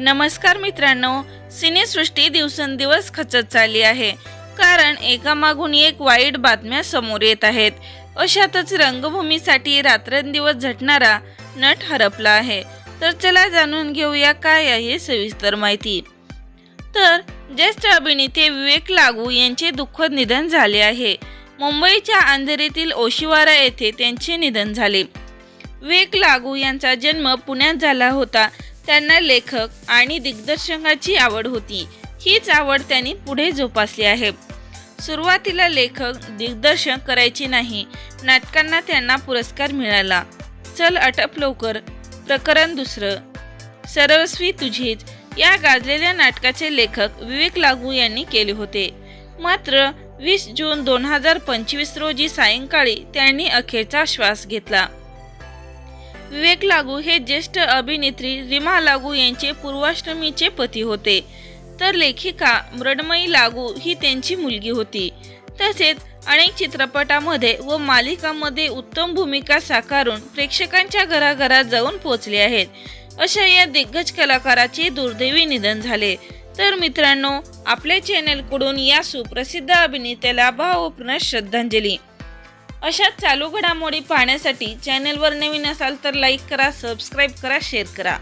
नमस्कार मित्रांनो सिनेसृष्टी दिवसेंदिवस खचत चालली आहे. कारण एकामागून एक वाईट बातम्या समोर येत आहेत. अशातच रंगभूमीसाठी रात्रंदिवस झटणारा नट हरपला आहे. तर चला जाणून घेऊया काय आहे सविस्तर माहिती. तर ज्येष्ठ अभिनेते विवेक लागू यांचे दुःखद निधन झाले आहे. मुंबईच्या अंधेरीतील ओशिवारा येथे त्यांचे निधन झाले. विवेक लागू यांचा जन्म पुण्यात झाला होता. त्यांना लेखक आणि दिग्दर्शकाची आवड होती. हीच आवड त्यांनी पुढे जोपासली आहे. सुरुवातीला लेखक दिग्दर्शक करायचे नाही. नाटकांना त्यांना पुरस्कार मिळाला. चल अटप लवकर प्रकरण दुसरं. सरस्वी तुझीच या गाजलेल्या नाटकाचे लेखक विवेक लागू यांनी केले होते. मात्र वीस जून दोन हजार पंचवीस रोजी सायंकाळी त्यांनी अखेरचा श्वास घेतला. विवेक लागू हे ज्येष्ठ अभिनेत्री रिमा लागू यांचे पूर्वाष्टमीचे पती होते. तर लेखिका मृण्मयी लागू ही त्यांची मुलगी होती. तसेच अनेक चित्रपटामध्ये व मालिकांमध्ये उत्तम भूमिका साकारून प्रेक्षकांच्या घराघरात जाऊन पोहोचले आहेत. अशा या दिग्गज कलाकाराचे दुर्दैवी निधन झाले. तर मित्रांनो आपल्या चॅनलकडून या सुप्रसिद्ध अभिनेत्याला भावपूर्ण श्रद्धांजली. अशा चालू घडामोडी पाहण्यासाठी चॅनलवर नवीन असाल तर लाईक करा सबस्क्राईब करा शेअर करा.